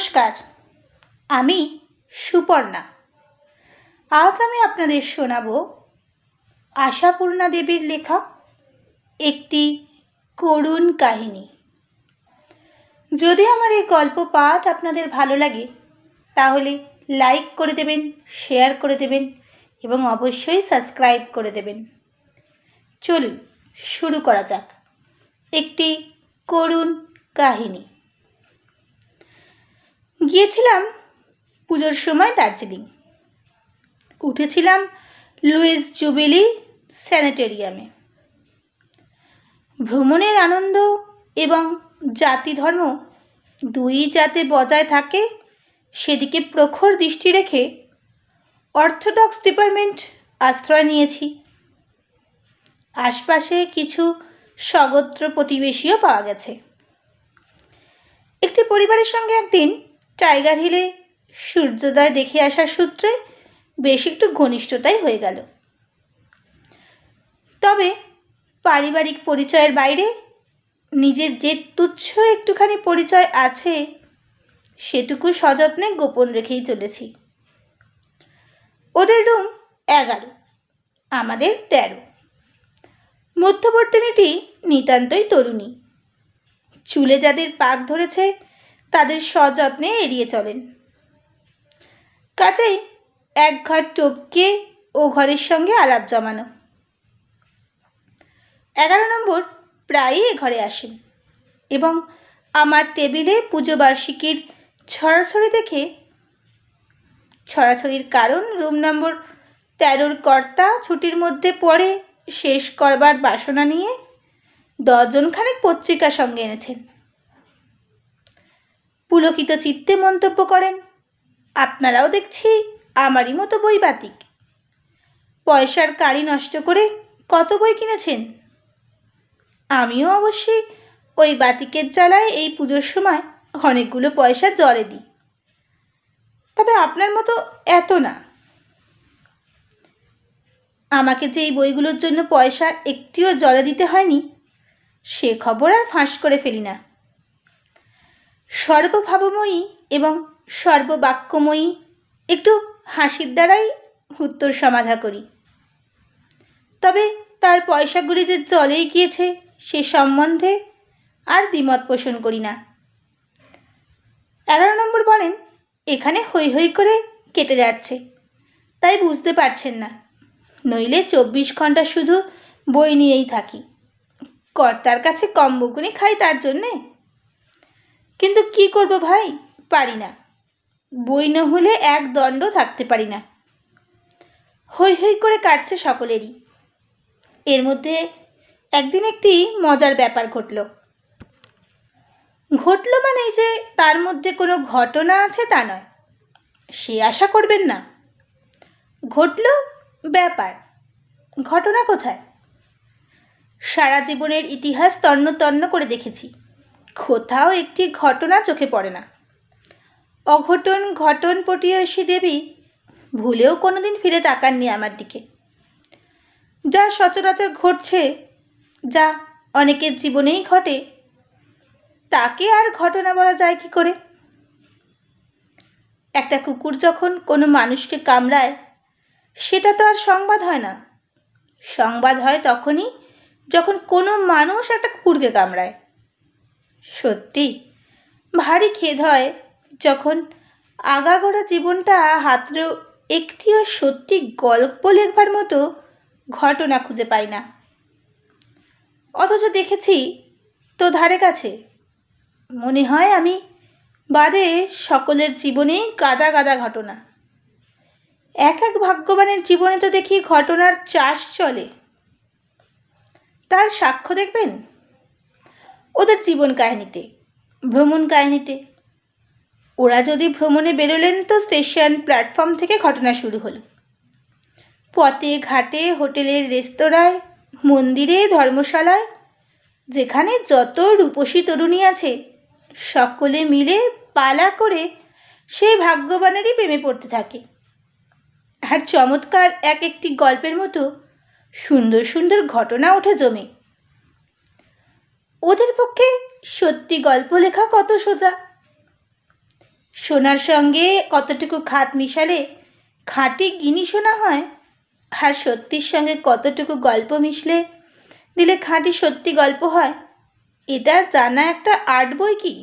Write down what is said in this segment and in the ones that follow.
নমস্কার, আমি সুপর্ণা। আজ আমি আপনাদের শোনাব আশাপূর্ণা দেবীর লেখা একটি করুণ কাহিনী। যদি আমার এই গল্প পাঠ আপনাদের ভালো লাগে, তাহলে লাইক করে দেবেন, শেয়ার করে দেবেন এবং অবশ্যই সাবস্ক্রাইব করে দেবেন। চলুন, শুরু করা যাক। একটি করুণ কাহিনী। গিয়েছিলাম পুজোর সময় দার্জিলিং। উঠেছিলাম লুইস জুবিলি স্যানিটেরিয়ামে। ভ্রমণের আনন্দ এবং জাতি ধর্ম দুই যাতে বজায় থাকে, সেদিকে প্রখর দৃষ্টি রেখে অর্থোডক্স ডিপার্টমেন্ট আশ্রয় নিয়েছি। আশপাশে কিছু স্বগোত্র প্রতিবেশীও পাওয়া গেছে। একটি পরিবারের সঙ্গে একদিন টাইগার হিলে সূর্যোদয় দেখে আসার সূত্রে বেশ একটু ঘনিষ্ঠতাই হয়ে গেল। তবে পারিবারিক পরিচয়ের বাইরে নিজের যে তুচ্ছ একটুখানি পরিচয় আছে, সেটুকু সযত্নে গোপন রেখেই চলেছি। ওদের রুম এগারো, আমাদের তেরো। মধ্যবর্তিনীটি নিতান্তই তরুণী। চুলে যাদের পাক ধরেছে তাদের সযত্নে এড়িয়ে চলেন। কাজেই এক ঘর টপকে ও ঘরের সঙ্গে আলাপ জমানো। এগারো নম্বর প্রায়ই এ ঘরে আসেন এবং আমার টেবিলে পুজো বার্ষিকীর ছড়াছড়ি দেখে ছড়াছড়ির কারণ রুম নম্বর তেরোর কর্তা ছুটির মধ্যে পড়ে শেষ করবার বাসনা নিয়ে ডজনখানেক পত্রিকা সঙ্গে এনেছেন। পুলকিত চিত্তে মন্তব্য করেন, আপনারাও দেখছি আমারই মতো বই বাতিক। পয়সার কারি নষ্ট করে কত বই কিনেছেন? আমিও অবশ্যই ওই বাতিকের জ্বালায় এই পুজোর সময় অনেকগুলো পয়সা জলে দিই। তবে আপনার মতো এত না। আমাকে যে এই বইগুলোর জন্য পয়সা একটিও জলে দিতে হয়নি, সে খবর আর ফাঁস করে ফেলি না। সর্বভাবময়ী এবং সর্ববাক্যময়ী। একটু হাসির দ্বারাই উত্তর সমাধা করি। তবে তার পয়সাগুলি যে জলেই গিয়েছে, সে সম্বন্ধে আর দ্বিমত পোষণ করি না। এগারো নম্বর বলেন, এখানে হৈ হৈ করে কেটে যাচ্ছে। তাই বুঝতে পারছেন না। নইলে চব্বিশ ঘণ্টা শুধু বই নিয়েই থাকি। কর্তার কাছে কম বকুনি খাই তার জন্যে। কিন্তু কি করব ভাই? পারি না। বই না হলে এক দণ্ড থাকতে পারি না। হৈ হৈ করে কাটছে সকলেরই। এর মধ্যে একদিন একটি মজার ব্যাপার ঘটল। ঘটল মানে যে তার মধ্যে কোনো ঘটনা আছে তা নয়। সে আশা করবেন না। ঘটল ব্যাপার। ঘটনা কোথায়? সারা জীবনের ইতিহাস তন্ন তন্ন করে দেখেছি। কোথাও একটি ঘটনা চোখে পড়ে না। অঘটন, ঘটন পটিয়সী দেবী ভুলেও কোনোদিন ফিরে তাকাননি আমার দিকে। যা সচরাচর ঘটছে, যা অনেকের জীবনেই ঘটে, তাকে আর ঘটনা বলা যায় কি করে? একটা কুকুর যখন কোনো মানুষকে কামড়ায়, সেটা তো আর সংবাদ হয় না। সংবাদ হয় তখনই যখন কোনো মানুষ একটা কুকুরকে কামড়ায়। সত্যি? ভারী খেদ হয় যখন আগাগোড়া জীবনটা হাতড়েও একটিও সত্যি গল্প লেখবার মতো ঘটনা খুঁজে পাই না। অথচ দেখেছি তো ধারে কাছে। মনে হয় আমি বাদে সকলের জীবনেই গাদা গাদা ঘটনা। এক এক ভাগ্যবানের জীবনে তো দেখি ঘটনার চাষ চলে। তার সাক্ষ্য দেখবেন? ওদের জীবন কাহিনীতে, ভ্রমণ কাহিনীতে। ওরা যদি ভ্রমণে বেরোলেন তো স্টেশন প্ল্যাটফর্ম থেকে ঘটনা শুরু হলো। পথে ঘাটে, হোটেলের রেস্তোরাঁয়, মন্দিরে, ধর্মশালায়, যেখানে যত রূপসী তরুণী আছে, সকলে মিলে পালা করে সেই ভাগ্যবানেরই প্রেমে পড়তে থাকে। আর চমৎকার এক একটি গল্পের মতো সুন্দর সুন্দর ঘটনা ওঠে জমে। ওদের পক্ষে সত্যি গল্প লেখা কত সোজা। সোনার সঙ্গে কতটুকু খাত মিশালে খাঁটি গিনি সোনা হয়, আর সত্যির সঙ্গে কতটুকু গল্প মিশলে দিলে খাঁটি সত্যি গল্প হয়, এটা জানা একটা আর্ট বই কি?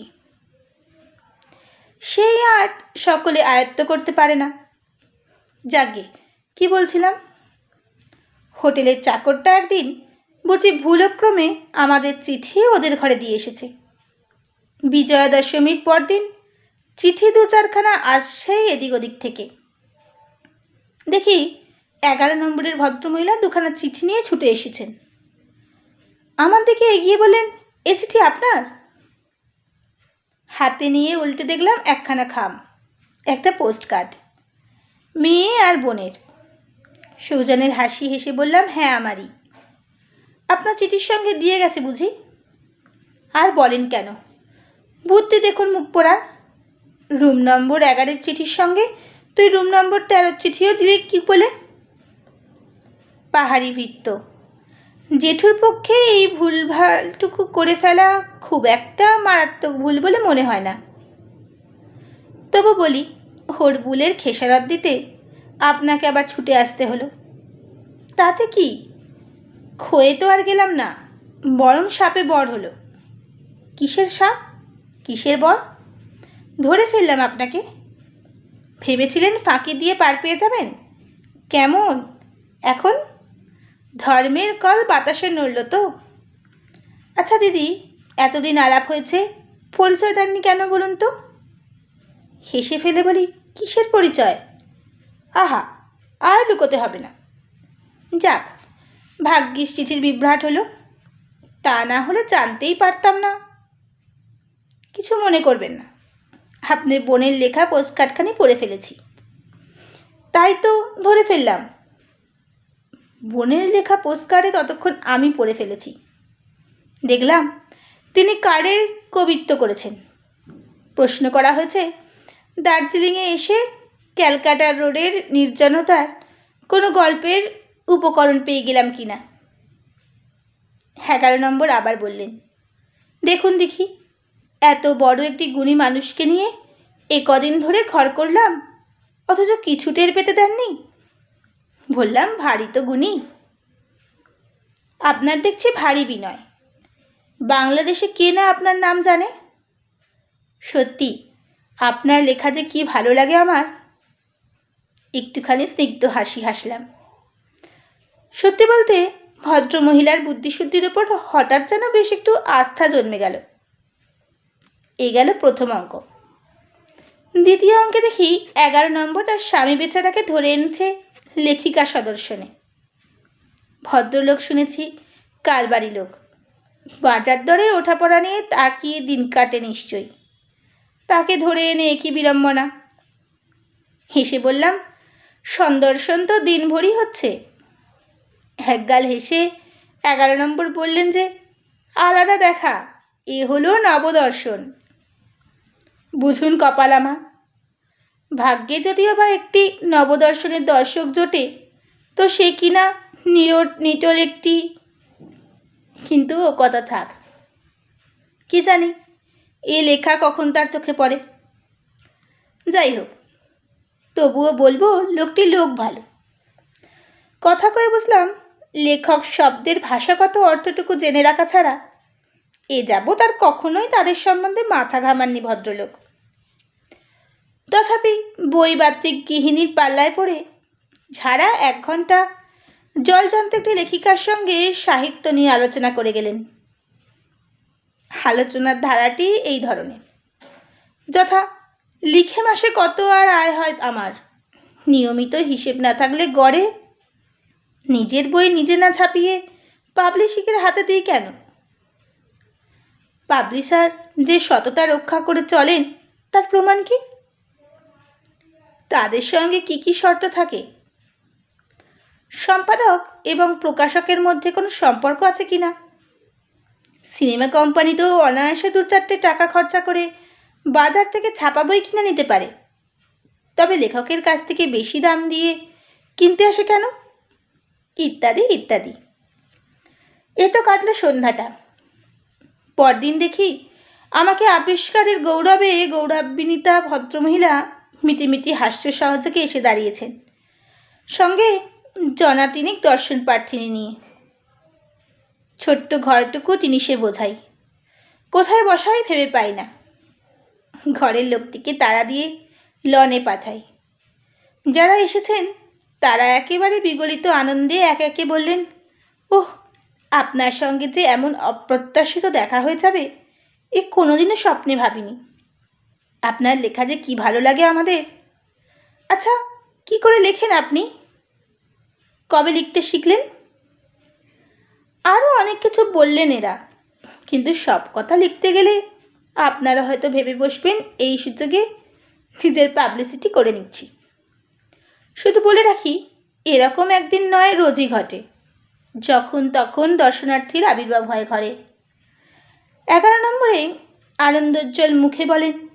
সেই আর্ট সকলে আয়ত্ত করতে পারে না। যাগে কি বলছিলাম? হোটেলের চাকরটা একদিন বুঝি ভুলক্রমে আমাদের চিঠি ওদের ঘরে দিয়ে এসেছে। বিজয়া দশমীর পরদিন চিঠি দু চারখানা আসছেই এদিক ওদিক থেকে। দেখি এগারো নম্বরের ভদ্রমহিলা দুখানা চিঠি নিয়ে ছুটে এসেছেন। আমার দিকে এগিয়ে বলেন এ চিঠি আপনার? হাতে নিয়ে উল্টে দেখলাম একখানা খাম, একটা পোস্ট কার্ড মেয়ে আর বোনের। সৌজনের হাসি হেসে বললাম হ্যাঁ আমারই। আপনার চিঠির সঙ্গে দিয়ে গেছে বুঝি? আর বলেন কেন? বুদ্ধি দেখুন, মুখ পোড়ার রুম নম্বর এগারোর চিঠির সঙ্গে? তুই রুম নম্বর তেরোর চিঠিও দিলে কী বলে? পাহাড়ি ভিত্ত জেঠুর পক্ষে এই ভুলভালটুকু করে ফেলা খুব একটা মারাত্মক ভুল বলে মনে হয় না। তবু বলি হরবুলের খেসারত দিতে আপনাকে আবার ছুটে আসতে হলো। তাতে কি? খয়ে তো আর গেলাম না, বরং সাপে বর হলো। কিসের সাপ? কিসের বর? ধরে ফেললাম আপনাকে। ভেবেছিলেন ফাঁকি দিয়ে পার পেয়ে যাবেন? কেমন? এখন? ধর্মের কল বাতাসে নড়ল তো। আচ্ছা দিদি, এতদিন আলাপ হয়েছে, পরিচয় দেননি কেন বলুন তো? হেসে ফেলে বলি, কিসের পরিচয়? আহা, আর লুকোতে হবে না। যাক ভাগ্যিস চিঠির বিভ্রাট হলো। তা না হলে জানতেই পারতাম না। কিছু মনে করবেন না। আপনার বোনের লেখা পোস্টকার্ডখানি পড়ে ফেলেছি। তাই তো ধরে ফেললাম। বোনের লেখা পোস্টকার্ডে ততক্ষণ আমি পড়ে ফেলেছি। দেখলাম তিনি কার্ডের কবিত্ব করেছেন। প্রশ্ন করা হয়েছে, দার্জিলিংয়ে এসে ক্যালকাটা রোডের নির্জনতার কোনো গল্পের উপকরণ পেয়ে গেলাম কি না এগারো নম্বর আবার বললেন, দেখুন দেখি, এত বড় একটি গুণী মানুষকে নিয়ে এ কদিন ধরে ঘর করলাম, অথচ কিছু টের পেতে দেননি। বললাম, ভারী তো গুণী। আপনার দেখছি ভারী বিনয়। বাংলাদেশে কে না আপনার নাম জানে? সত্যি, আপনার লেখা যে কি ভালো লাগে আমার? একটুখানি স্নিগ্ধ হাসি হাসলাম। সত্যি বলতে ভদ্র মহিলার বুদ্ধিশুদ্ধির ওপর হঠাৎ যেন বেশ একটু আস্থা জন্মে গেল। এই গেল প্রথম অঙ্ক। দ্বিতীয় অঙ্কে দেখি এগারো নম্বর তার স্বামী বেচারাকে ধরে এনেছে লেখিকা সদর্শনে। ভদ্রলোক শুনেছি, কারবারি লোক। বাজার দরের ওঠাপড়া নিয়ে তাকিয়ে দিন কাটে নিশ্চয়ই। তাকে ধরে এনে একই বিড়ম্বনা? হেসে বললাম, সন্দর্শন তো দিনভরই হচ্ছে। একগাল হেসে এগারো নম্বর বললেন যে, আলাদা দেখা, এ হলো নবদর্শন। বুঝুন কপালামা, ভাগ্যে যদিও বা একটি নবদর্শনের দর্শক জোটে, তো সে কিনা নিটল একটি, কিন্তু ও কথা থাক। কি জানি, এ লেখা কখন তার চোখে পড়ে? যাই হোক, তবুও বলব, লোকটি লোক ভালো। কথা কয়ে বুঝলাম লেখক শব্দের ভাষাগত অর্থটুকু জেনে রাখা ছাড়া এ যাব তার কখনোই তাদের সম্বন্ধে মাথা ঘামাননি ভদ্রলোক। তথাপি বইবাত্রিক গৃহিণীর পাল্লায় পড়ে ঝাড়া এক ঘণ্টা জলযন্ত্র একটি লেখিকার সঙ্গে সাহিত্য নিয়ে আলোচনা করে গেলেন। আলোচনার ধারাটি এই ধরনের। যথা, লিখে মাসে কত আর আয় হয় আমার? নিয়মিত হিসেব না থাকলে গড়ে নিজের বই নিজে না ছাপিয়ে পাবলিশিকের হাতে দিই কেন? পাবলিশার যে সততা রক্ষা করে চলেন, তার প্রমাণ কি? তাদের সঙ্গে কি কি শর্ত থাকে? সম্পাদক এবং প্রকাশকের মধ্যে কোনো সম্পর্ক আছে কি না? সিনেমা কোম্পানি তো অনায়াসে দু চারটে টাকা খরচা করে বাজার থেকে ছাপা বই কিনে নিতে পারে। তবে লেখকের কাছ থেকে বেশি দাম দিয়ে কিনতে আসে কেন? ইত্যাদি ইত্যাদি। এ তো কাটলো সন্ধ্যাটা। পরদিন দেখি আমাকে আবিষ্কারের গৌরবে গৌরবান্বিতা ভদ্রমহিলা মিটিমিটি হাস্য সহযোগে এসে দাঁড়িয়েছেন। সঙ্গে জনাতিনিক দর্শন প্রার্থিনী নিয়ে। ছোট্ট ঘরটুকু তিনি সে বোঝাই। কোথায় বসাই ভেবে পাই না। ঘরের লোকটিকে তাড়া দিয়ে লনে পাঠাই। যারা এসেছেন তারা একেবারে বিগলিত আনন্দে এক একে বললেন, ওহ, আপনার সঙ্গে যে এমন অপ্রত্যাশিত দেখা হয়ে যাবে, এ কোনোদিনও স্বপ্নে ভাবিনি। আপনার লেখা যে কি ভালো লাগে আমাদের। আচ্ছা কি করে লেখেন আপনি? কবে লিখতে শিখলেন? আরও অনেক কিছু বললেন এরা, কিন্তু সব কথা লিখতে গেলে আপনারা হয়তো ভেবে বসবেন এই সুযোগে নিজের পাবলিসিটি করে নিচ্ছি। শুধু বলে রাখি, এরকম একদিন নয়, রোজই ঘটে। যখন তখন দর্শনার্থীর আবির্ভাব হয় ঘরে। এগারো নম্বরে আনন্দোজ্জ্বল মুখে বলেন,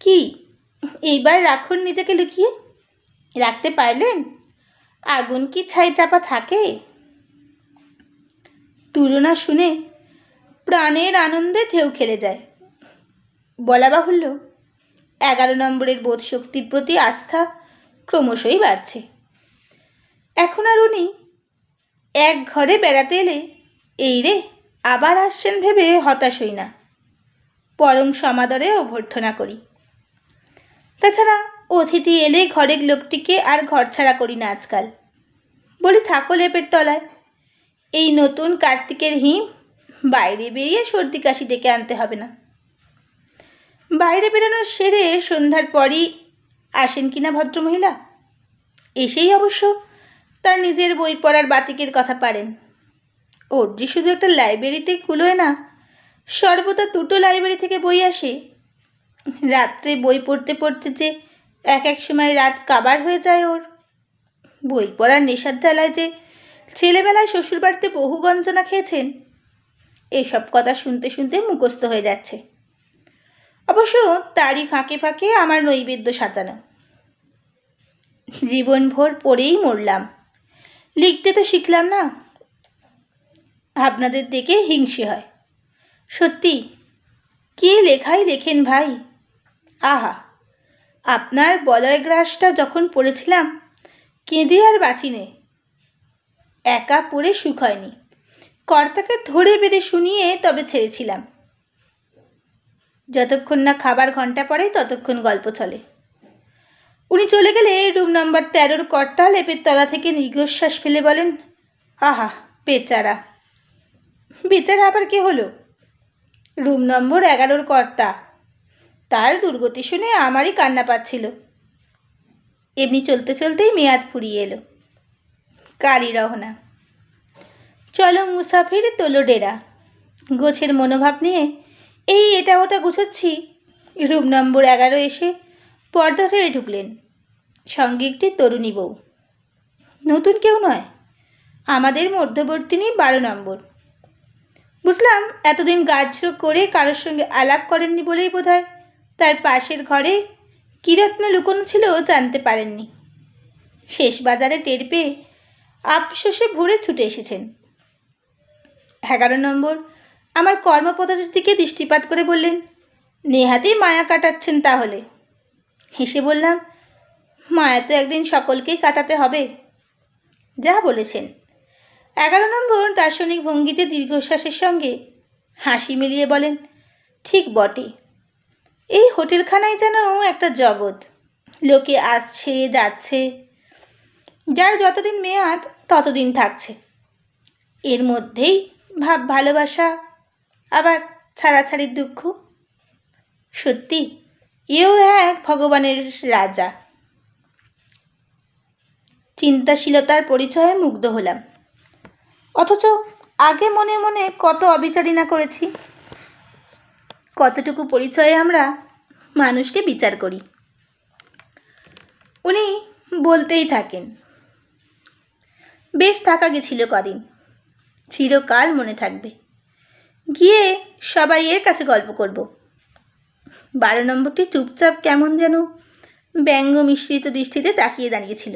কি, এইবার রাখুন নিজেকে লুকিয়ে? রাখতে পারলেন? আগুন কি ছাই চাপা থাকে? তুলনা শুনে প্রাণের আনন্দে ঢেউ খেলে যায়। বলা বাহুল্য, এগারো নম্বরের বোধ শক্তির প্রতি আস্থা ক্রমশই বাড়ছে। এখন আর উনি এক ঘরে বেড়াতে এলে, এই রে, আবার আসছেন ভেবে হতাশ হই না। পরম সমাদরে অভ্যর্থনা করি। তাছাড়া অতিথি এলে ঘরের লোকটিকে আর ঘর ছাড়া করি না আজকাল। বলি, থাকো লেপের তলায়। এই নতুন কার্তিকের হিম বাইরে বেরিয়ে সর্দি কাশি ডেকে আনতে হবে না। বাইরে বেরোনোর সেরে সন্ধ্যার পরই আসেন কিনা ভদ্রমহিলা? এসেই অবশ্য তার নিজের বই পড়ার বাতিকের কথা পারেন। যে শুধু একটা লাইব্রেরিতে কুলোয় না, সর্বদা দুটো লাইব্রেরি থেকে বই আসে। রাত্রে বই পড়তে পড়তে যে এক এক সময় রাত কাবার হয়ে যায় ওর। বই পড়ার নেশার জ্বালায় যে ছেলেবেলায় শ্বশুরবাড়িতে বহু গঞ্জনা খেয়েছেন, এসব কথা শুনতে শুনতে মুখস্থ হয়ে যাচ্ছে। অবশ্য তারই ফাঁকে ফাঁকে আমার নৈবেদ্য সাজানো। জীবনভর পড়েই মরলাম। লিখতে তো শিখলাম না। আপনাদের দেখে হিংসে হয়। সত্যি? কে লেখাই লেখেন ভাই? আহা! আপনার বলয় গ্রাসটা যখন পড়েছিলাম, কেঁদে আর বাঁচিনে একা পড়ে সুখ হয়নি। কর্তাকে ধরে বেঁধে শুনিয়ে তবে ছেড়েছিলাম। যতক্ষণ না খাবার ঘণ্টা পড়ে, ততক্ষণ গল্প চলে। উনি চলে গেলে রুম নাম্বার তেরোর কর্তা লেপের তলা থেকে দীর্ঘশ্বাস ফেলে বলেন, আহা, বেচারা। বেচারা আবার কে হলো? রুম নম্বর এগারোর কর্তা। তার দুর্গতি শুনে আমারই কান্না পাচ্ছিল। এমনি চলতে চলতেই মেয়াদ ফুরিয়ে এলো। কারি রহনা চলো মুসাফির তোলো ডেরা। গোছের মনোভাব নিয়ে এই এটা ওটা গুছোচ্ছি। রুম নম্বর এগারো এসে পর্দা ফেলে ঢুকলেন। সঙ্গে একটি তরুণী বউ। নতুন কেউ নয়। আমাদের মধ্যবর্তিনী বারো নম্বর। বুঝলাম এতদিন গাছ করে কারোর সঙ্গে আলাপ করেননি বলেই বোধ তার পাশের ঘরে কী রত্ন লুকোনো ছিল জানতে পারেননি। শেষ বাজারে টের পেয়ে আফসোসে ভরে ছুটে এসেছেন। এগারো নম্বর, আমার কর্মপদ্ধতির দিকে দৃষ্টিপাত করে বললেন, নেহাতেই মায়া কাটাচ্ছেন তাহলে। হেসে বললাম, মায়া তো একদিন সকলকেই কাটাতে হবে। যা বলেছেন। এগারো নম্বর দার্শনিক ভঙ্গিতে দীর্ঘশ্বাসের সঙ্গে হাসি মিলিয়ে বলেন, ঠিক বটে। এই হোটেলখানায় যেন একটা জগৎ। লোকে আসছে, যাচ্ছে। যার যতদিন মেয়াদ, ততদিন থাকছে। এর মধ্যেই ভাব ভালোবাসা আবার ছাড়াছাড়ির দুঃখ। সত্যি এও এক ভগবানের রাজা। চিন্তাশীলতার পরিচয়ে মুগ্ধ হলাম। অথচ আগে মনে মনে কত অবিচারিনা করেছি। কতটুকু পরিচয়ে আমরা মানুষকে বিচার করি। উনি বলতেই থাকেন, বেশ থাকা গেছিল কদিন, চিরকাল মনে থাকবে। গিয়ে সবাই এর কাছে গল্প করব। বারো নম্বরটি চুপচাপ কেমন যেন ব্যঙ্গ মিশ্রিত দৃষ্টিতে তাকিয়ে দাঁড়িয়েছিল।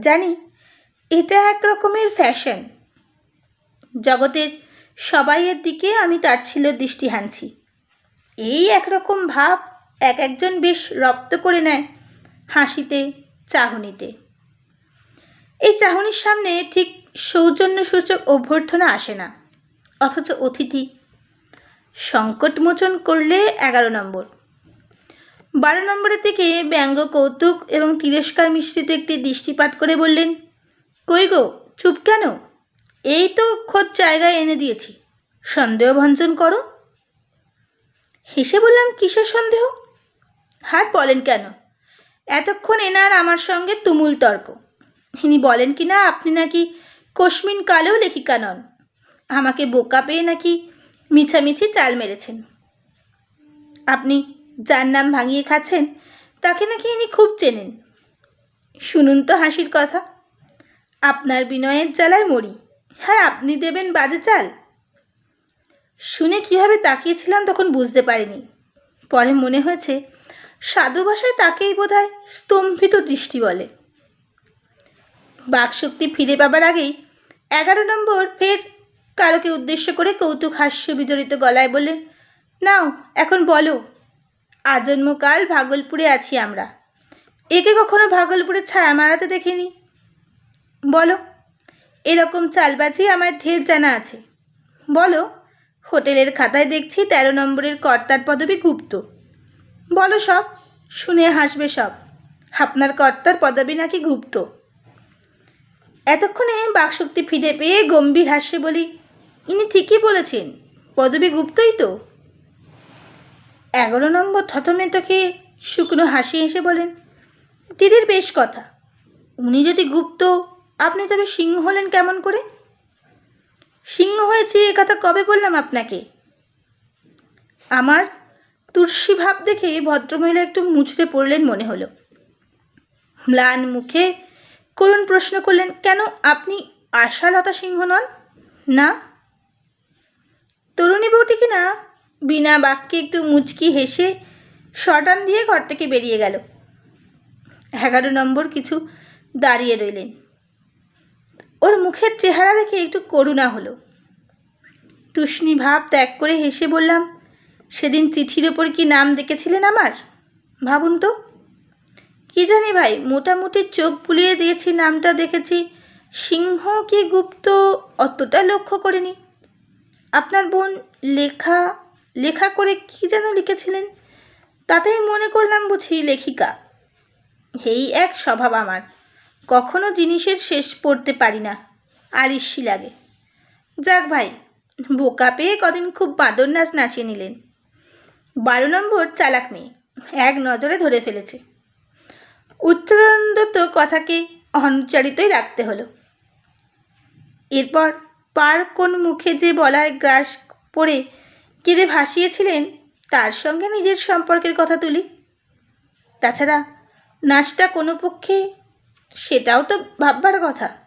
জানি, এটা এক রকমের ফ্যাশন জগতের সবাইয়ের দিকে আমি তাচ্ছিল্য দৃষ্টি হানছি। এই একরকম ভাব এক একজন বেশ রপ্ত করে নেয় হাসিতে, চাহনিতে। এই চাহনির সামনে ঠিক সৌজন্যসূচক অভ্যর্থনা আসে না। অথচ অতিথি সংকটমোচন করলে এগারো নম্বর। বারো নম্বরের থেকে ব্যঙ্গ কৌতুক এবং তিরস্কার মিশ্রিত একটি দৃষ্টিপাত করে বললেন, কই গো, চুপ কেন? এই তো খোঁজ জায়গায় এনে দিয়েছি। সন্দেহভঞ্জন করো। হেসে বললাম, কিসের সন্দেহ? হার বলেন কেন? এতক্ষণ এনার আমার সঙ্গে তুমুল তর্ক। ইনি বলেন কি না, আপনি নাকি কশ্মিন কালেও লেখিকা নন। আমাকে বোকা পেয়ে নাকি মিছামিছি চাল মেরেছেন। আপনি যার নাম ভাঙিয়ে খাচ্ছেন, তাকে নাকি ইনি খুব চেনেন। শুনুন তো হাসির কথা। আপনার বিনয়ের জ্বালায় মরি হ্যাঁ আপনি দেবেন বাজে চাল। শুনে কীভাবে তাকিয়েছিলাম তখন বুঝতে পারিনি। পরে মনে হয়েছে, সাধু ভাষায় তাকেই বোধ হয় স্তম্ভিত দৃষ্টি বলে। বাকশক্তি ফিরে পাবার আগেই এগারো নম্বর ফের কারোকে উদ্দেশ্য করে কৌতুক হাস্য বিজড়িত গলায় বললেন, নাও, এখন বলো, আজন্মকাল ভাগলপুরে আছি আমরা। একে কখনো ভাগলপুরের ছায়া মারাতে দেখিনি। বলো, এরকম চালবাজি আমার ঢের জানা আছে। বলো, হোটেলের খাতায় দেখছি তেরো নম্বরের কর্তার পদবি গুপ্ত। বলো সব, শুনে হাসবে সব, আপনার কর্তার পদবি নাকি গুপ্ত? এতক্ষণে বাকশক্তি ফিরে পেয়ে গম্ভীর হাস্যে বলি ইনি ঠিকই বলেছেন, পদবী গুপ্তই তো। এগারো নম্বর থতমেতকে শুকনো হাসি হেসে বলেন, দিদির বেশ কথা। উনি যদি গুপ্ত, আপনি তবে সিংহ হলেন কেমন করে? সিংহ হয়েছে এ কথা কবে বললাম আপনাকে? আমার তুলসী ভাব দেখে ভদ্রমহিলা একটু মুচড়ে পড়লেন মনে হলো। ম্লান মুখে করুণ প্রশ্ন করলেন, কেন আপনি আশালতা সিংহ নন? না তরুণী বউটি কিনা বিনা বাক্যে একটু মুচকি হেসে শটান দিয়ে ঘর থেকে বেরিয়ে গেল। এগারো নম্বর কিছু দাঁড়িয়ে রইলেন। ওর মুখের চেহারা দেখে একটু করুণা হলো। তুষ্ণী ভাব ত্যাগ করে হেসে বললাম, সেদিন চিঠির ওপর কি নাম দেখেছিলেন আমার? ভাবুন তো। কি জানি ভাই, মোটামুটি চোখ বুলিয়ে দিয়েছি, নামটা দেখেছি। সিংহ কি গুপ্ত, অতটা লক্ষ্য করিনি। আপনার বোন লেখা লেখা করে কি যেন লিখেছিলেন? তাতেই মনে করলাম বুঝি লেখিকা। এই এক স্বভাব আমার। কখনো জিনিসের শেষ পড়তে পারি না। আলিস্যি লাগে। যাক ভাই, বোকা পেয়ে কদিন খুব বাঁদর নাচ নাচিয়ে নিলেন। বারো নম্বর চালাক মেয়ে, এক নজরে ধরে ফেলেছে। উত্তরণদত্ত কথাকে অনুচ্চারিতই রাখতে হলো। এরপর পার কোন মুখে যে বলায় গ্রাস পড়ে কেঁদে ভাসিয়েছিলেন, তার সঙ্গে নিজের সম্পর্কের কথা তুলি। তাছাড়া নাচটা কোনো পক্ষে সেটাও তো ভাববার কথা।